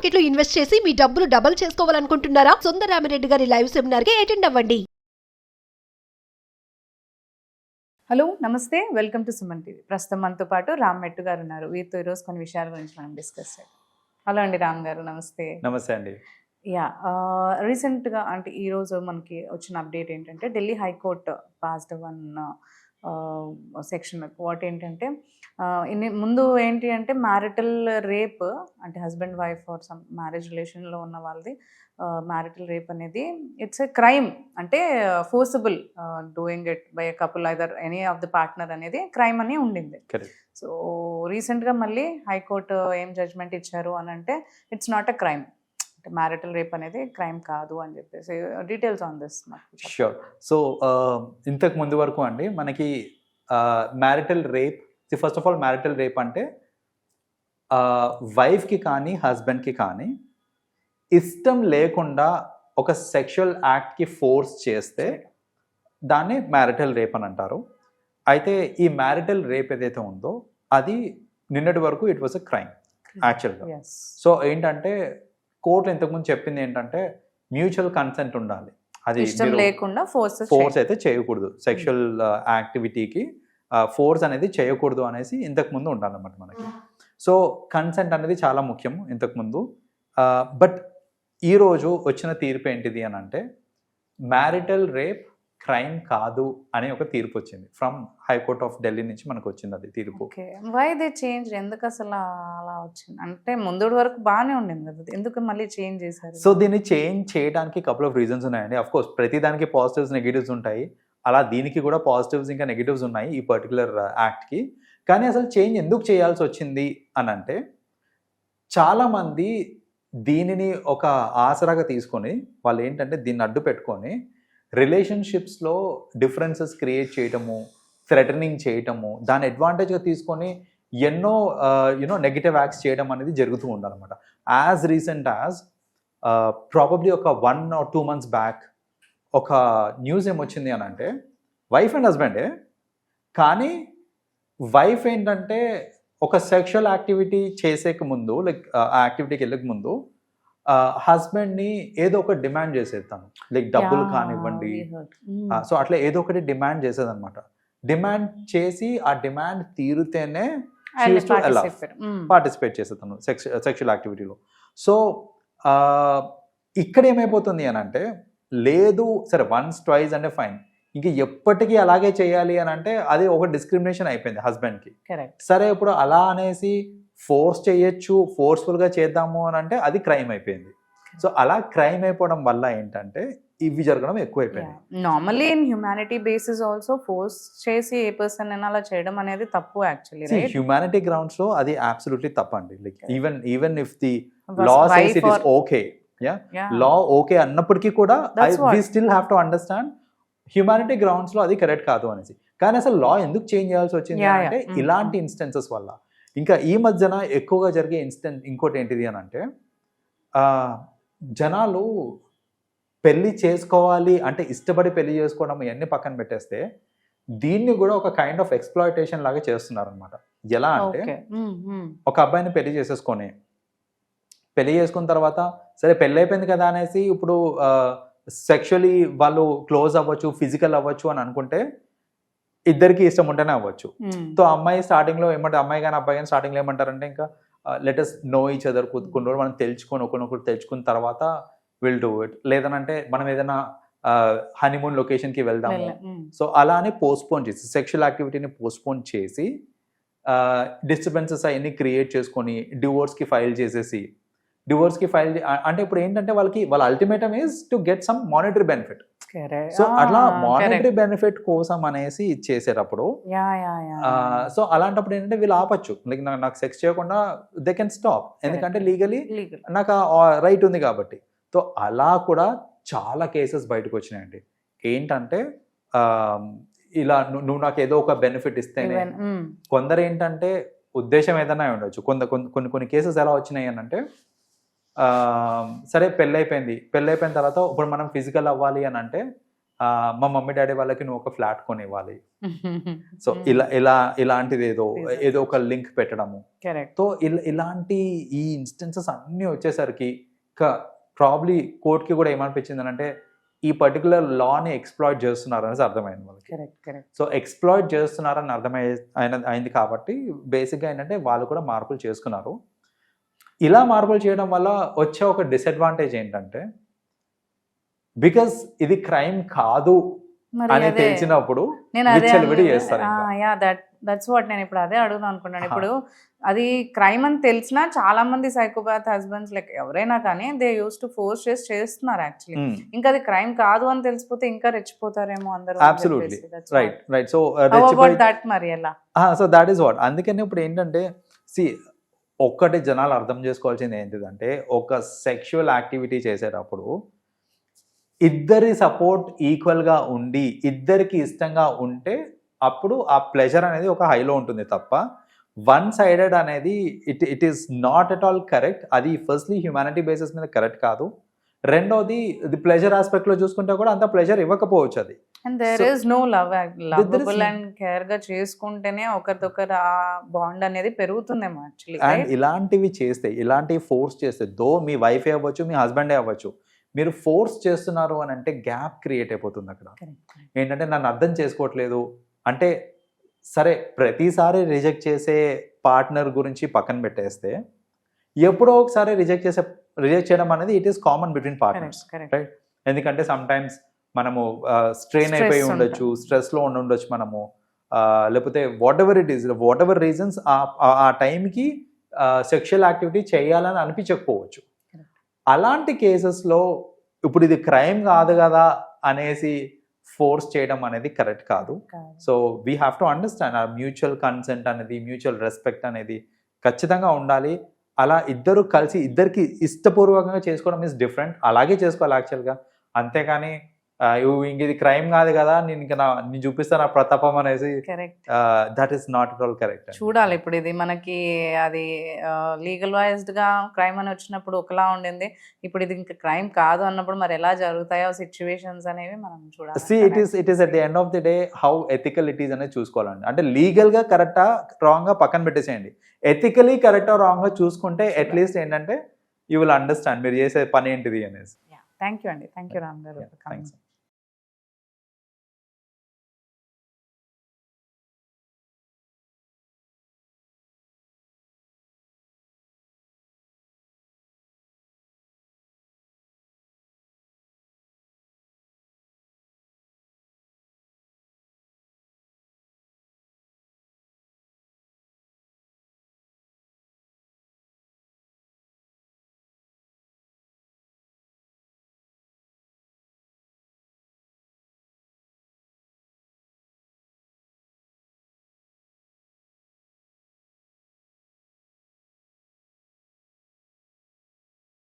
మార్కెట్లో ఇన్వెస్ట్ చేసి మీ డబ్బులు డబుల్ చేసుకోవాలనుకుంటున్నారా? సుందరామిరెడ్డి గారి లైవ్ సెమినార్కి అటెండ్ అవ్వండి. హలో నమస్తే. Welcome to Suman TV. ప్రస్తుతం మనతో పాటు రామ్ మెట్టు గారు ఉన్నారు. వీరితో ఈరోజు కొన్ని విషయాల గురించి మనం డిస్కస్ చేద్దాం. హలో అండి రామ్ గారు నమస్తే. నమస్తే అండి. యా రీసెంట్గా అంటే ఈరోజు మనకి వచ్చిన అప్డేట్ ఏంటంటే Delhi high court passed one section. What ఏంటంటే ముందు ఏంటి అంటే మ్యారిటల్ రేప్ అంటే husband wife or some marriage రిలేషన్లో ఉన్న వాళ్ళది. మ్యారిటల్ రేప్ అనేది ఇట్స్ ఎ క్రైమ్. అంటే forcible doing it by a couple either any of the partner అనేది క్రైమ్ అని ఉండింది. సో రీసెంట్గా మళ్ళీ హైకోర్టు ఏం జడ్జ్మెంట్ ఇచ్చారు అని అంటే ఇట్స్ నాట్ అ క్రైమ్. అంటే మ్యారిటల్ రేప్ అనేది క్రైమ్ కాదు అని చెప్పేసి details on this sure so ఇంతకు ముందు వరకు అండి మనకి marital rape first of all marital rape అంటే వైఫ్కి కానీ హస్బెండ్కి కానీ ఇష్టం లేకుండా ఒక సెక్షువల్ యాక్ట్కి ఫోర్స్ చేస్తే దాన్ని మ్యారిటల్ రేప్ అని అంటారు. అయితే ఈ మ్యారిటల్ రేప్ ఏదైతే ఉందో అది నిన్నటి వరకు ఇట్ వాజ్ అ క్రైమ్ యాక్చువల్గా సో ఏంటంటే కోర్టు ఇంతకుముందు చెప్పింది ఏంటంటే మ్యూచువల్ కన్సెంట్ ఉండాలి. అది లేకుండా ఫోర్స్ ఫోర్స్ అయితే చేయకూడదు. సెక్షువల్ యాక్టివిటీకి ఫోర్స్ అనేది చేయకూడదు అనేసి ఇంతకు ముందు ఉండాలన్నమాట మనకి. సో కన్సెంట్ అనేది చాలా ముఖ్యం ఇంతకు ముందు. బట్ ఈరోజు వచ్చిన తీర్పు ఏంటిది అని అంటే మ్యారిటల్ రేప్ క్రైమ్ కాదు అనే ఒక తీర్పు వచ్చింది. ఫ్రమ్ హైకోర్ట్ ఆఫ్ ఢిల్లీ నుంచి మనకు వచ్చింది అది తీర్పు. ఓకే. వై దే చేంజ్ ఎందుకు అసలు అలా వచ్చింది? అంటే ముందు వరకు బాగానే ఉండింది కదా ఎందుకు మళ్ళీ చేంజ్ చేశారు? సో దీన్ని చేంజ్ చేయడానికి కపుల్ ఆఫ్ రీజన్స్ ఉన్నాయండి. అఫ్ కోర్స్ ప్రతి దానికి పాజిటివ్స్ నెగిటివ్స్ ఉంటాయి. అలా దీనికి కూడా పాజిటివ్స్ ఇంకా నెగిటివ్స్ ఉన్నాయి ఈ పర్టికులర్ యాక్ట్కి కానీ అసలు చేంజ్ ఎందుకు చేయాల్సి వచ్చింది అని అంటే చాలామంది దీనిని ఒక ఆసరాగా తీసుకొని వాళ్ళు ఏంటంటే దీన్ని అడ్డు పెట్టుకొని రిలేషన్షిప్స్లో డిఫరెన్సెస్ క్రియేట్ చేయటము థ్రెటనింగ్ చేయటము దాని అడ్వాంటేజ్గా తీసుకొని ఎన్నో యూనో నెగిటివ్ యాక్ట్స్ చేయడం అనేది జరుగుతూ ఉండాలన్నమాట. యాజ్ రీసెంట్ యాజ్ ప్రాబబ్లీ ఒక one or two months back ఒక న్యూస్ ఏమొచ్చింది అని అంటే వైఫ్ అండ్ హస్బెండే కానీ వైఫ్ ఏంటంటే ఒక సెక్షువల్ యాక్టివిటీ చేసేక ముందు లైక్ ఆ యాక్టివిటీకి వెళ్ళక ముందు హస్బెండ్ని ఏదో ఒక డిమాండ్ చేసేది తను లైక్ డబ్బులు కానివ్వండి. సో అట్లా ఏదో ఒకటి డిమాండ్ చేసేదన్నమాట. డిమాండ్ చేసి ఆ డిమాండ్ తీరితేనే. పార్టిసిపేట్ చేసే తను సెక్స్ సెక్షువల్ యాక్టివిటీలో సో ఇక్కడ ఏమైపోతుంది అని అంటే లేదు సరే వన్స్ ట్వైస్ అంటే ఫైన్ ఇంక ఎప్పటికీ అలాగే చేయాలి అని అంటే అది ఒక డిస్క్రిమినేషన్ అయిపోయింది హస్బెండ్కి సరే ఇప్పుడు అలా అనేసి ఫోర్స్ చేయొచ్చు ఫోర్స్ఫుల్గా చేద్దాము అని అంటే అది క్రైమ్ అయిపోయింది. సో అలా క్రైమ్ అయిపోవడం వల్ల ఏంటంటే ఇవి జరగడం ఎక్కువైపోయింది. Normally in humanity basis also force చేసి ఏ పర్సన్ అయినా అలా చేయడం అనేది తప్పు యాక్చువల్లీ హ్యూమానిటీ గ్రౌండ్స్లో అది అబ్సల్యూట్లీ తప్పండి. Like. Even even if the law says it is okay law okay అన్నప్పటికీ కూడా. We still have to understand humanity గ్రౌండ్స్లో అది కరెక్ట్ కాదు అనేసి. కానీ అసలు లా ఎందుకు చేంజ్ చేయాల్సి వచ్చింది అంటే yeah. Mm, ఇలాంటి ఇన్స్టెన్సెస్ వల్ల. ఇంకా ఈ మధ్యన ఎక్కువగా జరిగే ఇన్స్టెన్స్ ఇంకోటి ఏంటిది అని అంటే ఆ, జనాలు పెళ్ళి చేసుకోవాలి అంటే ఇష్టపడి పెళ్ళి చేసుకోవడం ఇవన్నీ పక్కన పెట్టేస్తే దీన్ని కూడా ఒక కైండ్ ఆఫ్ ఎక్స్ప్లాయిటేషన్ లాగా చేస్తున్నారు అనమాట ఎలా అంటే ఒక అబ్బాయిని పెళ్ళి చేసేసుకొని పెళ్ళి చేసుకున్న తర్వాత సరే పెళ్ళి అయిపోయింది కదా అనేసి ఇప్పుడు సెక్షువలీ వాళ్ళు క్లోజ్ అవ్వచ్చు ఫిజికల్ అవ్వచ్చు అని అనుకుంటే ఇద్దరికి ఇష్టం ఉంటేనే అవ్వచ్చు. సో అమ్మాయి స్టార్టింగ్లో ఏమంటే అమ్మాయి కానీ అబ్బాయి కానీ స్టార్టింగ్లో ఏమంటారంటే ఇంకా లెటెస్ట్ నో ఈచ్ అదర్ కొన్ని రోజులు మనం తెలుసుకొని ఒకరినొకరు తెలుసుకున్న తర్వాత విల్ డూ ఇట్ లేదనంటే మనం ఏదైనా హనీమూన్ లొకేషన్కి వెళ్దాము. సో అలానే పోస్ట్పోన్ చేసి సెక్షువల్ యాక్టివిటీని పోస్ట్పోన్ చేసి డిస్టర్బెన్సెస్ అవన్నీ క్రియేట్ చేసుకొని డివోర్స్కి ఫైల్ చేసేసి డివోర్స్కి ఫైల్ అంటే ఇప్పుడు ఏంటంటే వాళ్ళకి వాళ్ళ ultimatum is to get some monetary benefit so అట్లా మానిటరీ బెనిఫిట్ కోసం అనేసి చేసేటప్పుడు సో అలాంటప్పుడు ఏంటంటే వీళ్ళు ఆపచ్చు. లైక్ నాకు సెక్స్ చేయకుండా దే కెన్ స్టాప్ ఎందుకంటే లీగలీ నాకు రైట్ ఉంది కాబట్టి. సో అలా కూడా చాలా కేసెస్ బయటకు వచ్చినాయండి. ఏంటంటే ఇలా నువ్వు నాకు ఏదో ఒక బెనిఫిట్ ఇస్తేనే కొందరు ఏంటంటే ఉద్దేశం ఏదైనా ఉండొచ్చు. కొంత కొన్ని కొన్ని కేసెస్ ఎలా వచ్చినాయి అని అంటే సరే పెళ్ళైపోయింది. పెళ్ళైపోయిన తర్వాత ఇప్పుడు మనం ఫిజికల్ అవ్వాలి అని అంటే మా మమ్మీ డాడీ వాళ్ళకి నువ్వు ఒక ఫ్లాట్ కొనివ్వాలి. సో ఇలా ఇలా ఇలాంటిది ఏదో. ఏదో ఒక లింక్ పెట్టడము. సో ఇలా ఇలాంటి ఈ ఇన్స్టెన్సెస్ అన్నీ వచ్చేసరికి ప్రాబ్లీ కోర్ట్కి కూడా ఏమనిపించింది అంటే ఈ పర్టికులర్ లాని ఎక్స్ప్లాయిట్ చేస్తున్నారు అనేసి అర్థమైంది కరెక్ట్ సో ఎక్స్ప్లాయిట్ చేస్తున్నారని అర్థమై అయింది కాబట్టి బేసిక్గా ఏంటంటే వాళ్ళు కూడా మార్పులు చేసుకున్నారు. ఇలా మార్పులు చేయడం వల్ల వచ్చే ఒక డిసడ్వాంటేజ్ ఏంటంటే బికాస్ ఇది క్రైమ్ కాదు అని తెలిసినప్పుడు నేను అదే విచ్చలవిడి చేస్తారు ఇంకా. యా దట్ దట్స్ వాట్ నేను ఇప్పుడు అదే అడుగుదాం అనుకున్నాను. ఇప్పుడు అది క్రైమ్ అని తెలిసినా చాలా మంది సైకోపాత్ హస్బెండ్స్ లైక్ ఎవరైనా కానీ దే యూస్ టు ఫోర్స్ చేసి చేస్తున్నారు యాక్చువల్లీ Hmm. ఇంకా అది క్రైమ్ కాదు అని తెలిసిపోతే ఇంకా రెచ్చిపోతారేమో అందరూ. రైట్ రైట్ సో దట్ మరి ఎలా సో దాట్ ఈస్ వాట్ అందుకని ఇప్పుడు ఏంటంటే సి ఒక్కటి జనాలు అర్థం చేసుకోవాల్సింది ఏంటిదంటే ఒక సెక్షువల్ యాక్టివిటీ చేసేటప్పుడు ఇద్దరి సపోర్ట్ ఈక్వల్గా ఉండి ఇద్దరికి ఇష్టంగా ఉంటే అప్పుడు ఆ ప్లెజర్ అనేది ఒక హైలో ఉంటుంది తప్ప వన్ సైడెడ్ అనేది it it is not at all correct అది ఫస్ట్లీ హ్యుమానిటీ బేసిస్ మీద కరెక్ట్ కాదు. రెండోది ఇది ప్లెజర్ ఆస్పెక్ట్లో చూసుకుంటే కూడా అంత ప్లెజర్ ఇవ్వకపోవచ్చు అది. And there is no love lovable and కేర్గా చేసుకుంటేనే ఒకరిదొకరు ఆ బాండ్ అనేది పెరుగుతుందేమో అండ్ యాక్చువల్లీ ఇలాంటివి చేస్తే ఇలాంటివి ఫోర్స్ చేస్తే దో మీ వైఫ్ అవ్వచ్చు మీ హస్బెండే అవ్వచ్చు మీరు ఫోర్స్ చేస్తున్నారు అని అంటే గ్యాప్ క్రియేట్ అయిపోతుంది అక్కడ. ఏంటంటే నన్ను అర్థం చేసుకోవట్లేదు. అంటే సరే ప్రతిసారి రిజెక్ట్ చేసే పార్ట్నర్ గురించి పక్కన పెట్టేస్తే ఎప్పుడో ఒకసారి రిజెక్ట్ చేసే రిజెక్ట్ చేయడం అనేది it is common between partners correct ఎందుకంటే సమ్ టైమ్స్ మనము స్ట్రెయిన్ అయిపోయి. ఉండొచ్చు స్ట్రెస్లో ఉండి ఉండొచ్చు మనము. లేకపోతే whatever it is whatever reasons ఆ టైంకి సెక్షువల్ యాక్టివిటీ చేయాలని అనిపించకపోవచ్చు. అలాంటి కేసెస్లో ఇప్పుడు ఇది క్రైమ్ కాదు కదా అనేసి ఫోర్స్ చేయడం అనేది కరెక్ట్ కాదు. So we have to understand ఆ మ్యూచువల్ కన్సెంట్ అనేది మ్యూచువల్ రెస్పెక్ట్ అనేది ఖచ్చితంగా ఉండాలి. అలా ఇద్దరు కలిసి ఇద్దరికి ఇష్టపూర్వకంగా చేసుకోవడం ఇస్ డిఫరెంట్ అలాగే చేసుకోవాలి యాక్చువల్గా అంతేకాని ఇంక ఇది క్రైమ్ కాదు కదా నేను ఇంకా నా నేను చూపిస్తాను నా ప్రతాపం అనేసి that is not all correct చూడాలి ఇప్పుడు ఇది. మనకి అది లీగల్ వైజ్డ్గా క్రైమ్ అని వచ్చినప్పుడు ఒకలా ఉండింది. ఇప్పుడు ఇది ఇంకా క్రైమ్ కాదు అన్నప్పుడు మరి ఎలా జరుగుతాయో సిచ్యువేషన్స్ అనేవి మనం చూడాలి. See it is it is at the end of the day how ethical it is అనేది చూసుకోవాలండి. అంటే లీగల్గా కరెక్టా రాంగ్గా పక్కన పెట్టేసేయండి. ఎథికలీ కరెక్టా రాంగ్గా చూసుకుంటే అట్లీస్ట్ ఏంటంటే యూ విల్ అండర్స్టాండ్ మీరు చేసే పని ఏంటిది అనేసి. థ్యాంక్ యూ అండి. థ్యాంక్ యూ రామ్ గారు థ్యాంక్స్